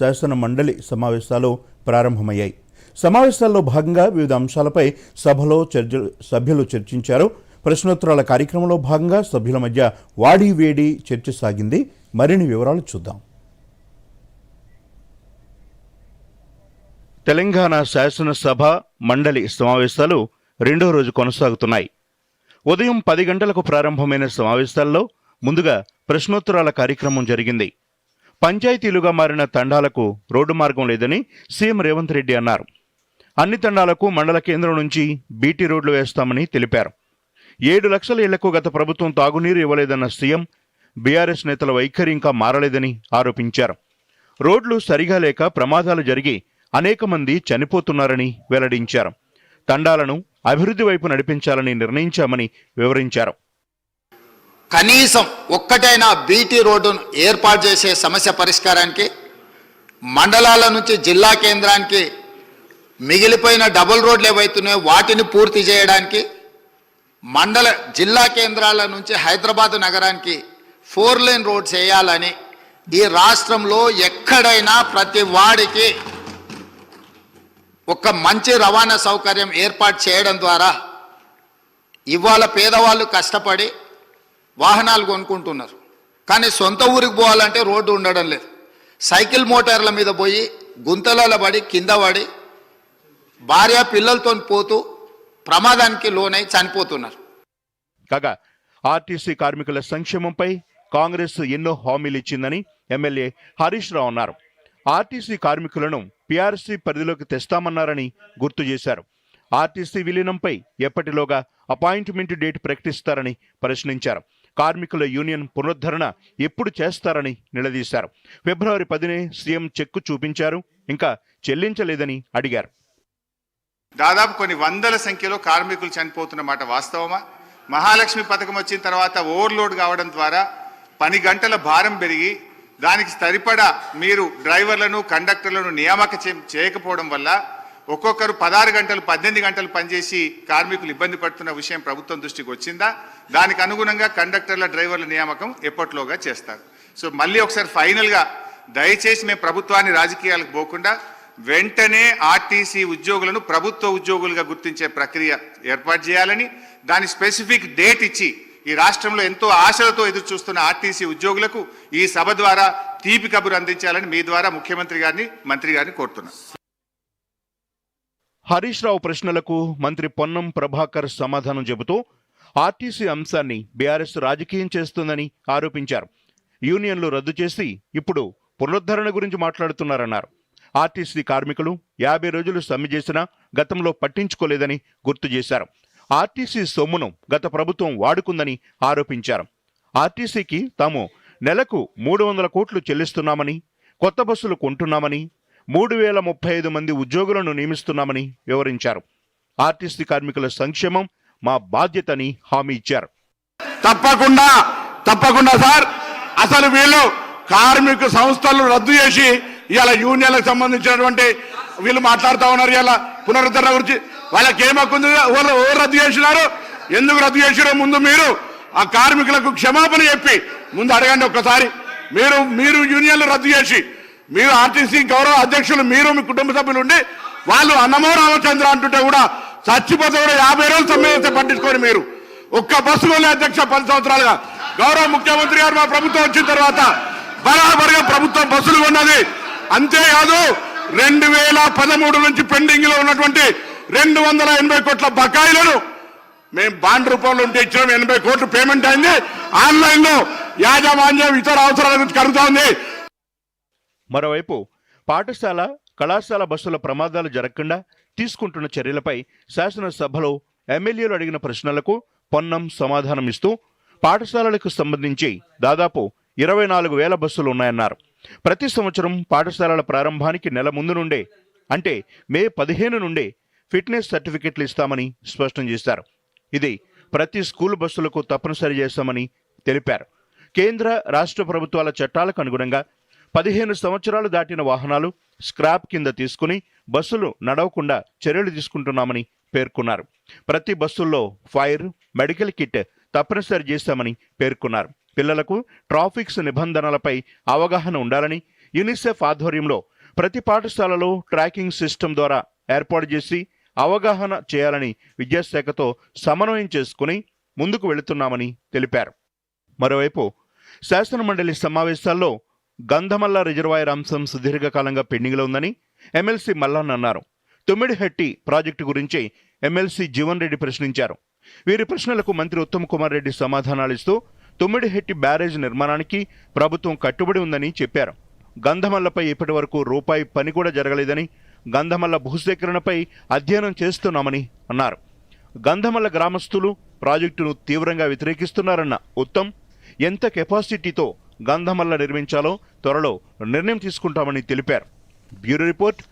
శాసన మండలి సమావేశాలు ప్రారంభమయ్యాయి. సమావేశాల్లో భాగంగా వివిధ అంశాలపై సభలో చర్చ సభ్యులు చర్చించారు. ప్రశ్నోత్తరాల కార్యక్రమంలో భాగంగా సభ్యుల మధ్య వాడి వేడి చర్చ సాగింది. మరిన్ని వివరాలు చూద్దాం. తెలంగాణ శాసనసభ మండలి సమావేశాలు రెండో రోజు కొనసాగుతున్నాయి. ఉదయం పది గంటలకు ప్రారంభమైన సమావేశాల్లో ముందుగా ప్రశ్నోత్తరాల కార్యక్రమం జరిగింది. పంచాయతీలుగా మారిన తండాలకు రోడ్డు మార్గం లేదని సీఎం రేవంత్ రెడ్డి అన్నారు. అన్ని తండాలకు మండల కేంద్రం నుంచి బీటీ రోడ్లు వేస్తామని తెలిపారు. ఏడు లక్షల ఇళ్ళకు గత ప్రభుత్వం తాగునీరు ఇవ్వలేదన్న సీఎం బీఆర్ఎస్ నేతల వైఖరి ఇంకా మారలేదని ఆరోపించారు. రోడ్లు సరిగా లేక ప్రమాదాలు జరిగి అనేక మంది చనిపోతున్నారని వెల్లడించారు. తండాలను అభివృద్ధి వైపు నడిపించాలని నిర్ణయించామని వివరించారు. కనీసం ఒక్కటైనా బీటీ రోడ్డును ఏర్పాటు చేసే సమస్య పరిష్కారానికి మండలాల నుంచి జిల్లా కేంద్రానికి మిగిలిపోయిన డబుల్ రోడ్లు ఏవైతున్నాయో వాటిని పూర్తి చేయడానికి మండల జిల్లా కేంద్రాల నుంచి హైదరాబాద్ నగరానికి ఫోర్ లేన్ రోడ్స్ వేయాలని ఈ రాష్ట్రంలో ఎక్కడైనా ప్రతి వాడికి ఒక మంచి రవాణా సౌకర్యం ఏర్పాటు చేయడం ద్వారా ఇవాళ పేదవాళ్ళు కష్టపడి వాహనాలు కొనుక్కుంటున్నారు. కానీ సొంత ఊరికి పోవాలంటే రోడ్డు ఉండడం లేదు. సైకిల్ మోటార్ల మీద పోయి గుంతలలో పడి కింద పడి భార్య పిల్లలతో పోతూ ప్రమాదానికి లోనై చనిపోతున్నారు. కాగా ఆర్టీసీ కార్మికుల సంక్షేమంపై కాంగ్రెస్ ఎన్నో హామీలు ఇచ్చిందని ఎమ్మెల్యే హరీష్ రావు అన్నారు. ఆర్టీసీ కార్మికులను పీఆర్సీ పరిధిలోకి తెస్తామన్నారని గుర్తు చేశారు. ఆర్టీసీ విలీనంపై ఎప్పటిలోగా అపాయింట్మెంట్ డేట్ ప్రకటిస్తారని ప్రశ్నించారు. కార్మికుల యూనియన్ పునరుద్ధరణ ఎప్పుడు చేస్తారని నిలదీశారు. ఫిబ్రవరి పదినే సీఎం చెక్కు చూపించారు. ఇంకా చెల్లించలేదని అడిగారు. దాదాపు కొన్ని వందల సంఖ్యలో కార్మికులు చనిపోతున్న మాట వాస్తవమా? మహాలక్ష్మి పథకం వచ్చిన తర్వాత ఓవర్లోడ్ కావడం ద్వారా పని గంటల భారం పెరిగి దానికి సరిపడా మీరు డ్రైవర్లను కండక్టర్లను నియామక చేయకపోవడం వల్ల ఒక్కొక్కరు పదహారు గంటలు పద్దెనిమిది గంటలు పనిచేసి కార్మికులు ఇబ్బంది పడుతున్న విషయం ప్రభుత్వం దృష్టికి వచ్చిందా? దానికి అనుగుణంగా కండక్టర్ల డ్రైవర్ల నియామకం ఎప్పట్లోగా చేస్తారు? సో మళ్ళీ ఒకసారి ఫైనల్గా దయచేసి మేము ప్రభుత్వాన్ని రాజకీయాలకు పోకుండా వెంటనే ఆర్టీసీ ఉద్యోగులను ప్రభుత్వ ఉద్యోగులుగా గుర్తించే ప్రక్రియ ఏర్పాటు చేయాలని దాని స్పెసిఫిక్ డేట్ ఇచ్చి ఈ రాష్ట్రంలో ఎంతో ఆశలతో ఎదురు చూస్తున్న ఆర్టీసీ ఉద్యోగులకు ఈ సభ ద్వారా తీపి కబురు అందించాలని మీ ద్వారా ముఖ్యమంత్రి గారిని మంత్రి గారిని కోరుతున్నాను హరీష్ రావు ప్రశ్నలకు మంత్రి పొన్నం ప్రభాకర్ సమాధానం చెబుతూ ఆర్టీసీ అంశాన్ని బీఆర్ఎస్ రాజకీయం చేస్తుందని ఆరోపించారు. యూనియన్లు రద్దు చేసి ఇప్పుడు పునరుద్ధరణ గురించి మాట్లాడుతున్నారన్నారు. ఆర్టీసీ కార్మికులు యాభై రోజులు సమ్మె చేసినా గతంలో పట్టించుకోలేదని గుర్తు చేశారు. ఆర్టీసీ సొమ్మును గత ప్రభుత్వం వాడుకుందని ఆరోపించారు. ఆర్టీసీకి తాము నెలకు మూడు వందల కోట్లు చెల్లిస్తున్నామని కొత్త బస్సులు కొంటున్నామని మూడు వేల ముప్పై ఐదు మంది ఉద్యోగులను నియమిస్తున్నామని వివరించారు. ఆర్టీసీ కార్మికుల సంక్షేమం మా బాధ్యతని హామీ ఇచ్చారు. తప్పకుండా తప్పకుండా సార్. అసలు వీళ్ళు కార్మిక సంస్థలు రద్దు చేసి ఇవాళ యూనియన్లకు సంబంధించినటువంటి వీళ్ళు మాట్లాడుతూ ఉన్నారు ఇలా పునరుద్ధరణ గురించి. వాళ్ళకి ఏమక్కుంది ఎవరు ఎవరు రద్దు చేసినారు? ఎందుకు రద్దు చేసిరో ముందు మీరు ఆ కార్మికులకు క్షమాపణ చెప్పి ముందు అడగండి ఒక్కసారి. మీరు మీరు యూనియన్లు రద్దు చేసి మీరు ఆర్టీసీ గౌరవ అధ్యక్షులు మీరు మీ కుటుంబ సభ్యులు ఉండి వాళ్ళు అన్నమో రామచంద్ర అంటుంటే కూడా చచ్చిపోతే కూడా యాభై రోజులు సమ్మె పట్టించుకోని పట్టించుకోండి మీరు. ఒక్క బస్సు వెళ్ళే అధ్యక్ష పది సంవత్సరాలుగా. గౌరవ ముఖ్యమంత్రి గారు మా ప్రభుత్వం వచ్చిన తర్వాత బరాబరిగా ప్రభుత్వం బస్సులు కొన్నది అంతేకాదు రెండు వేల పదమూడు నుంచి పెండింగ్లో ఉన్నటువంటి రెండు వందల ఎనభై కోట్ల బకాయిలను మేము బాండ్ రూపంలో ఉంటే ఇచ్చినాం. ఎనభై కోట్లు పేమెంట్ అయింది. ఆన్లైన్లో యాజమాన్యం ఇతర అవసరాల గురించి కలుగుతోంది మరోవైపు పాఠశాల కళాశాల బస్సుల ప్రమాదాలు జరగకుండా తీసుకుంటున్న చర్యలపై శాసనసభలో ఎమ్మెల్యేలు అడిగిన ప్రశ్నలకు పొన్నం సమాధానం ఇస్తూ పాఠశాలలకు సంబంధించి దాదాపు ఇరవై నాలుగు వేల బస్సులు ఉన్నాయన్నారు. ప్రతి సంవత్సరం పాఠశాలల ప్రారంభానికి నెల ముందు నుండే అంటే మే పదిహేను నుండే ఫిట్నెస్ సర్టిఫికెట్లు ఇస్తామని స్పష్టం చేశారు. ఇది ప్రతి స్కూల్ బస్సులకు తప్పనిసరి చేస్తామని తెలిపారు. కేంద్ర రాష్ట్ర ప్రభుత్వాల చట్టాలకు అనుగుణంగా పదిహేను సంవత్సరాలు దాటిన వాహనాలు స్క్రాప్ కింద తీసుకుని బస్సులు నడవకుండా చర్యలు తీసుకుంటున్నామని పేర్కొన్నారు. ప్రతి బస్సుల్లో ఫైర్ మెడికల్ కిట్ తప్పనిసరి చేశామని పేర్కొన్నారు. పిల్లలకు ట్రాఫిక్స్ నిబంధనలపై అవగాహన ఉండాలని యునిసెఫ్ ఆధ్వర్యంలో ప్రతి పాఠశాలలో ట్రాకింగ్ సిస్టమ్ ద్వారా ఏర్పాటు చేసి అవగాహన చేయాలని విద్యాశాఖతో సమన్వయం చేసుకుని ముందుకు వెళుతున్నామని తెలిపారు. మరోవైపు శాసనమండలి సమావేశాల్లో గంధమల్ల రిజర్వాయర్ అంశం సుదీర్ఘకాలంగా పెండింగ్లో ఉందని ఎమ్మెల్సీ మల్లన్న అన్నారు. తుమ్మిడిహట్టి ప్రాజెక్టు గురించి ఎమ్మెల్సీ జీవన్ రెడ్డి ప్రశ్నించారు. వీరి ప్రశ్నలకు మంత్రి ఉత్తమ్ కుమార్ రెడ్డి సమాధానాలిస్తూ తుమ్మిడిహెట్టి బ్యారేజ్ నిర్మాణానికి ప్రభుత్వం కట్టుబడి ఉందని చెప్పారు. గంధమల్లపై ఇప్పటి వరకు రూపాయి పని కూడా జరగలేదని గంధమల్ల భూసేకరణపై అధ్యయనం చేస్తున్నామని అన్నారు. గంధమల్ల గ్రామస్తులు ప్రాజెక్టును తీవ్రంగా వ్యతిరేకిస్తున్నారన్న ఉత్తమ్ ఎంత కెపాసిటీతో గంధమల్ల నిర్మించాలో త్వరలో నిర్ణయం తీసుకుంటామని తెలిపారు. Bureau report